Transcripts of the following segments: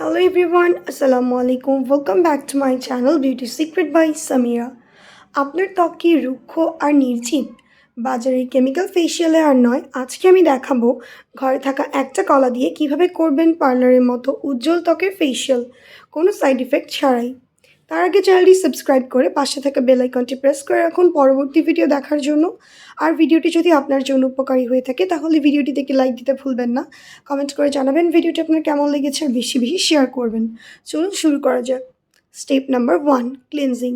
Hello everyone, Assalamu alaikum. Welcome back to my channel Beauty Secret by Samira. আপনার ত্বক কি রুক্ষ আর নির্জীব বাজারে কেমিক্যাল ফেসিয়ালে আর নয় আজকে আমি দেখাবো ঘরে থাকা একটা কলা দিয়ে কীভাবে করবেন পার্লারের মতো উজ্জ্বল ত্বকের ফেসিয়াল কোনো সাইড ইফেক্ট ছাড়াই তার আগে চ্যানেলটি সাবস্ক্রাইব করে পাশে থাকা বেল আইকনটি প্রেস করে রাখুন পরবর্তী ভিডিও দেখার জন্য। আর ভিডিওটি যদি আপনার জন্য উপকারী হয়ে থাকে, তাহলে ভিডিওটি থেকে লাইক দিতে ভুলবেন না। কমেন্ট করে জানাবেন ভিডিওটি আপনার কেমন লেগেছে আর বেশি বেশি শেয়ার করবেন। চলুন শুরু করা যাক। স্টেপ নাম্বার ওয়ান ক্লিনজিং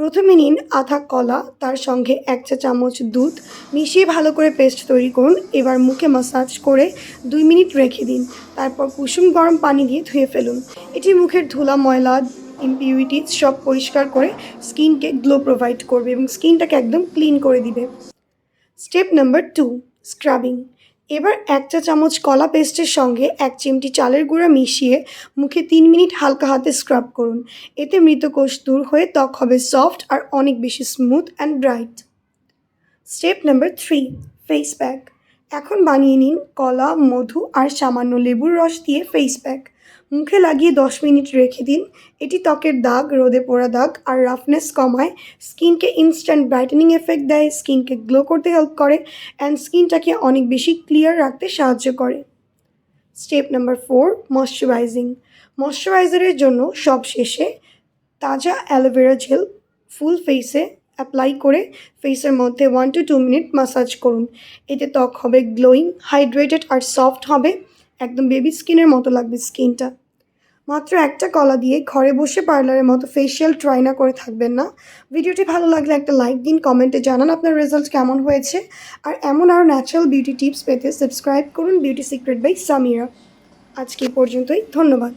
প্রথমে নিন আধা কলা, তার সঙ্গে এক চা চামচ দুধ। মিশিয়ে ভালো করে পেস্ট তৈরি করুন। এবার মুখে মাসাজ করে দুই মিনিট রেখে দিন। তারপর কুসুম গরম পানি দিয়ে ধুয়ে ফেলুন। এটি মুখের ধুলা, ময়লা ইম্পিউরিটিস সব পরিষ্কার করে স্কিনকে গ্লো প্রোভাইড করবে এবং স্কিনটাকে একদম ক্লিন করে দিবে। স্টেপ নাম্বার টু স্ক্রাবিং এবার এক চা চামচ কলা পেস্টের সঙ্গে এক চিমটি চালের গুঁড়া মিশিয়ে মুখে তিন মিনিট হালকা হাতে স্ক্রাব করুন। এতে মৃতকোষ দূর হয়ে ত্বক হবে সফট আর অনেক বেশি smooth and bright step number three face pack এখন বানিয়ে নিন কলা, মধু আর সামান্য লেবুর রস দিয়ে ফেস প্যাক মুখে লাগিয়ে দশ মিনিট রেখে দিন। এটি ত্বকের দাগ, রোদে পোড়া দাগ আর রাফনেস কমায়। স্কিনকে ইনস্ট্যান্ট ব্রাইটেনিং এফেক্ট দেয়, স্কিনকে গ্লো করতে হেল্প করে অ্যান্ড স্কিনটাকে অনেক বেশি ক্লিয়ার রাখতে সাহায্য করে। স্টেপ নাম্বার ফোর ময়শ্চারাইজিং ময়শ্চারাইজারের জন্য সব শেষে তাজা অ্যালোভেরা জেল ফুল ফেসে অ্যাপ্লাই করে ফেসের মধ্যে one two two minute massage করুন। এতে ত্বক হবে গ্লোয়িং হাইড্রেটেড আর সফট হবে। একদম বেবি স্কিনের মতো লাগবে স্কিনটা মাত্র একটা কলা দিয়ে ঘরে বসে পার্লারের মতো ফেসিয়াল ট্রাই না করে থাকবেন না। ভিডিওটি ভালো লাগলে একটা লাইক দিন কমেন্টে জানান আপনার রেজাল্ট কেমন হয়েছে। আর এমন আরও ন্যাচারাল বিউটি টিপস পেতে সাবস্ক্রাইব করুন বিউটি সিক্রেট বাই সামিরা আজকে পর্যন্তই, ধন্যবাদ।